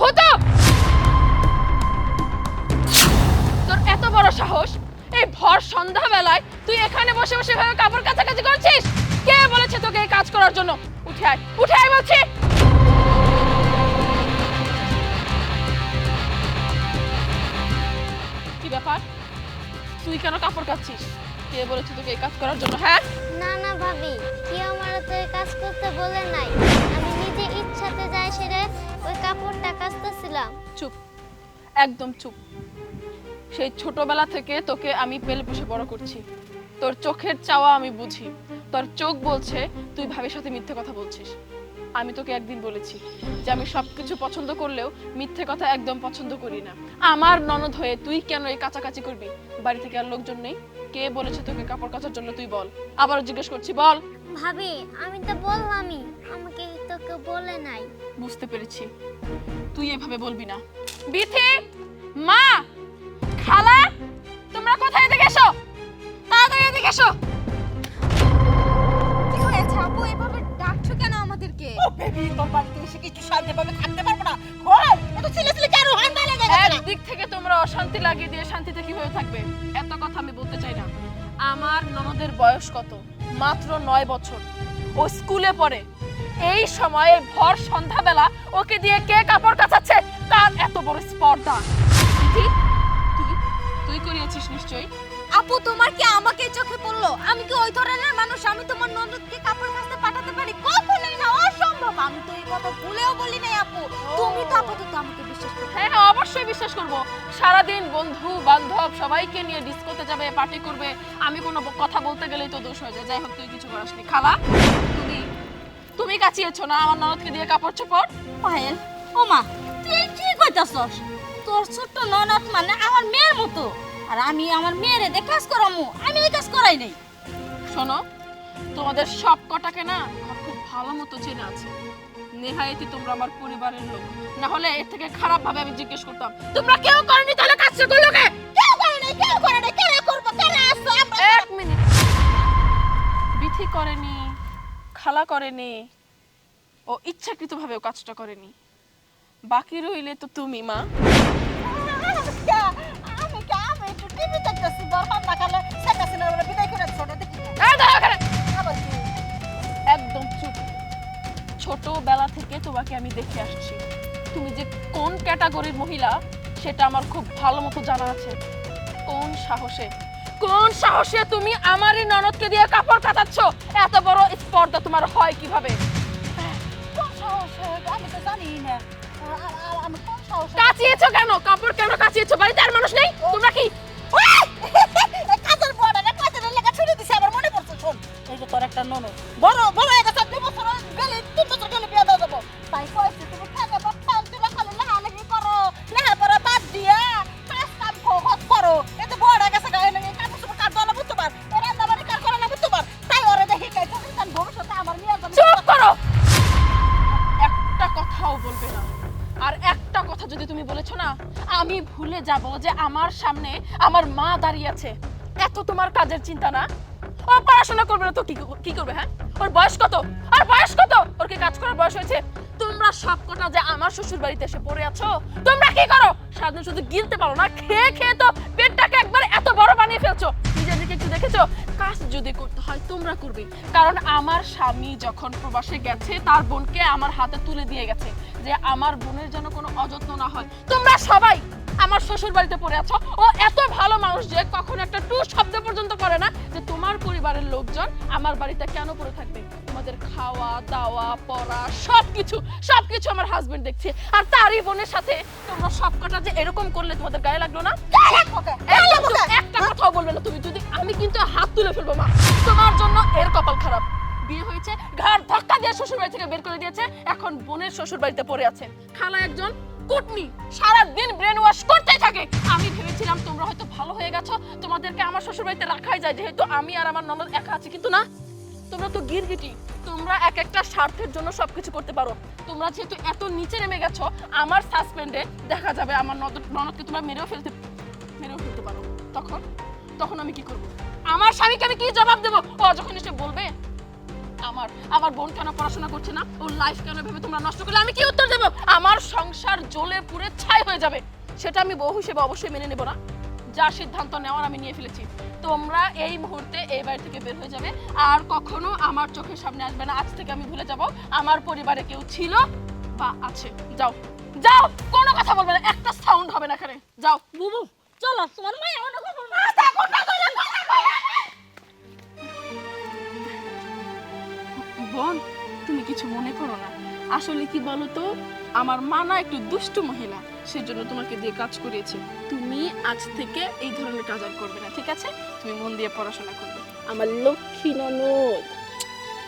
ভূত! তোর এত বড় সাহস? এই ভর সন্ধ্যাবেলায় তুই এখানে বসে বসে ভাবে কাপড় কাছাকাছি করছিস? কে বলেছে তোকে এই কাজ করার জন্য? উঠে আয় উঠে আয় বলছি! কি ব্যাপার? তুই কেন কাপড় কাচ্ছিস? কে বলেছে তোকে এই কাজ করার জন্য হ্যাঁ? না না, ভাবি। কেউ আমার তো এই কাজ করতে বলে নাই। আমি নিজে ইচ্ছাতে যাই সেরে ওই কাপড়টা কাচতেছিলাম। চুপ। একদম চুপ। সেই ছোটবেলা থেকে তোকে আমি পেলে পুষে বড় করছি। তোর চোখের চাওয়া আমি বুঝি। তোর চোখ বলছে, তুই ভাবির সাথে মিথ্যে কথা বলছিস। আমি তোকে একদিন বলেছি যে আমি সবকিছু পছন্দ করলেও মিথ্যে কথা একদম পছন্দ করি না। আমার ননদ হয়ে তুই কেন এই কাছাকাছি করবি? বাড়ি থেকে আর লোকজন নেই? কে বলেছে তোকে কাপড় কাচার জন্য তুই বল? আবারও জিজ্ঞেস করছি বল। ভাবি আমি তো বললামই আমাকে তো কেউ বলে নাই। বুঝতে পেরেছি। তুই এভাবে বলবি না। বিথি! মা! খালা! তোমরা কোথায় এদিকে এসো? তাড়াতাড়ি এদিকে এসো। কি হয়েছে আপু? এভাবে ডাকছো কেন আমাদেরকে? ও বেবি তোর বাড়িতে এসে কিছু শান্তি পাবে থাকতে পারব না। একদিক থেকে তোমরা অশান্তি লাগিয়ে দিয়ে শান্তিতে কীভাবে থাকবে? এত কথা আমি বলতে চাই না। আমার ননদের বয়স কত? মাত্র নয় বছর। ও স্কুলে পড়ে। এই সময়ে ভর সন্ধ্যাবেলা ওকে দিয়ে কে কাপড় কাচাচ্ছে? তার এত বড় স্পর্ধা। তুই? তুই করিয়েছিস নিশ্চয়ই? আপু তোমার কি আমাকে চোখে পড়ল? আমি কি ওই ধরনের মানুষ? আমি তোমার ননদকে কাপড় কাচতে পাঠাতে পারি? কখনোই না অসম্ভব। আমি তো এই কথা ভুলেও বলি নাই আপু। তুমি তো আপাতত আমাকে বিশ্বাস করো। বিশ্বাস করব? সারাদিন বন্ধু বান্ধব সবাইকে নিয়ে ডিসকোতে যাবে পার্টি করবে। আমি কোনো কথা বলতে গেলেই তো দোষ হয়ে যায়। যাই হোক তুই কিছু করাসনি খালা তুমি তুমি কাচিয়েছো না আমার ননদকে দিয়ে কাপড় চোপড়? পায়েল ও মা তুই কি কইতাছস? তোর ছোট্ট ননদ মানে আমার মেয়ের মতো। আর আমি আমার মেয়েরে দিয়ে কাজ করামু। আমি এই কাজ করাই নাই। শোনো তোমাদের সব কটাকে না আমার খুব ভালো মতো চেনা আছে। নেহায়েতি তোমরা আমার পরিবারের লোক। না হলে এর থেকে খারাপ ভাবে আমি জিজ্ঞেস করতাম তোমরা কেউ করনি তাহলে কাজটা করল কে? কেউ করে নাই কেউ করে নাই কেন করব কেন আসছো আমরা এক মিনিট। বিথি করেনি খালা করেনি ও ইচ্ছাকৃতভাবে ও কাজটা করেনি। বাকি রইলে তো তুমি মা। আমি কে আমি একটু টিভি দেখতেছি দরকার না খালে সেটা সিনেমা বিদায় করে ছোট দেখি। ছোটবেলা থেকে তোমাকে আমি দেখে আসছি। তুমি যে কোন ক্যাটাগরির মহিলা সেটা আমার খুব ভালো মতো জানা আছে। কোন সাহসে কোন সাহসে তুমি আমারই ননদকে দিয়ে কাপড় কাচাচ্ছ এত বড় স্পর্ধা তোমার হয় কীভাবে? কোন সাহসে? আমি তো জানি না। আ- আ- আ- আমি কোন সাহসে? কাচিয়েছো কেন? কাপড় কেন কাচিয়েছো? বাড়িতে আর মানুষ নেই? তোমরা কি? কাজের বুয়াটা না, কাজের লেগে ছুটি দিছে, আমার মনে পড়ছে, শোন। এই যে তোর একটা ননদ। আমি ভুলে যাব যে আমার সামনে আমার মা দাঁড়িয়ে আছে। এত তোমার কাজের চিন্তা না? ও পড়াশোনা করবে না তো, কি কি করবে হ্যাঁ? ওর বয়স কত? আর বয়স কত? ওর কি কাজ করার বয়স হয়েছে? তোমরা সব কটা যে আমার শ্বশুর বাড়িতে এসে পড়ে আছো, তোমরা কি করো? সারাদিন শুধু গিলতে পারো না, খেয়ে খেয়ে তো পেটটাকে একবার এত বড় বানিয়ে ফেলছো। নিজের একটু দেখেছ? কাজ যদি করতে হয় তোমরা করবে। কারণ আমার স্বামী যখন প্রবাসে গেছে, তার বোনকে আমার হাতে তুলে দিয়ে গেছে যে আমার বোনের যেন কোনো অযত্ন না হয়। তোমরা সবাই আমার শ্বশুর বাড়িতে পড়ে আছো। ও এত ভালো মানুষ যে কখনো একটা টু শব্দ পর্যন্ত করে না যে তোমার পরিবারের লোকজন আমার বাড়িতে কেন পড়ে থাকবে? তোমাদের খাওয়া দাওয়া পড়া সবকিছু সবকিছু আমার হাজবেন্ড দেখছে। আর তারই বোনের সাথে তোমরা সবকটা যে এরকম করলে তোমাদের গায়ে লাগল না? একটা কথাও বলবে না তুমি। যদি আমি কিন্তু হাত তুলে ফেলব মা। তোমার জন্য এর কপাল খারাপ। বিয়ে হয়েছে ঘাড় ধাক্কা দিয়ে শ্বশুর বাড়ি থেকে বের করে দিয়েছে। এখন বোনের শ্বশুর বাড়িতে পড়ে আছে। খালা একজন কুটনি সারা দিন ব্রেন ওয়াশ করতেই থাকে। আমি ভেবেছিলাম তোমরা হয়তো ভালো হয়ে গেছো, তোমাদেরকে আমার শ্বশুর বাড়িতে রাখাই যায়, যেহেতু আমি আর আমার ননদ একা আছি, কিন্তু না, তোমরা তো গিরগিটি, তোমরা এক একটা স্বার্থের জন্য সবকিছু করতে পারো। তোমরা যেহেতু এত নিচে নেমে গেছো, আমার সাসপেন্ডে দেখা যাবে আমার ননদ ননদকে তোমরা মেরেও ফেলতে মেরেও ফেলতে পারো। তখন তখন আমি কি করব? আমার স্বামীকে আমি কি জবাব দেবো? ও যখন এসে বলবে আমার আমার বোন কেন পড়াশোনা করছে না? ওর লাইফ কেন ভেবে তোমরা নষ্ট করলে? আমি কি উত্তর দেবো? আমার সংসার জ্বলে পুড়ে ছাই হয়ে যাবে। সেটা আমি বউ হিসেবে অবশ্যই মেনে নেব না। যা সিদ্ধান্ত নেওয়ার আমি নিয়ে ফেলেছি। তোমরা এই মুহূর্তে এই বাড়ি থেকে বের হয়ে যাবে। আর কখনো আমার চোখের সামনে আসবে না। আজ থেকে আমি ভুলে যাব। আমার পরিবারে কেউ ছিল বা আছে। যাও। যাও! কোনো কথা বলবে না। একটা সাউন্ড হবে না এখানে। যাও। বুবু চলো। কি বলো তো আমার মা না একটু দুষ্ট মহিলা, সেজন্য তোমাকে দিয়ে কাজ করিয়েছে। তুমি আজ থেকে এই ধরনের কাজ আর করবে না, ঠিক আছে? তুমি মন দিয়ে পড়াশোনা করবে। আমার লক্ষ্মী ননদ।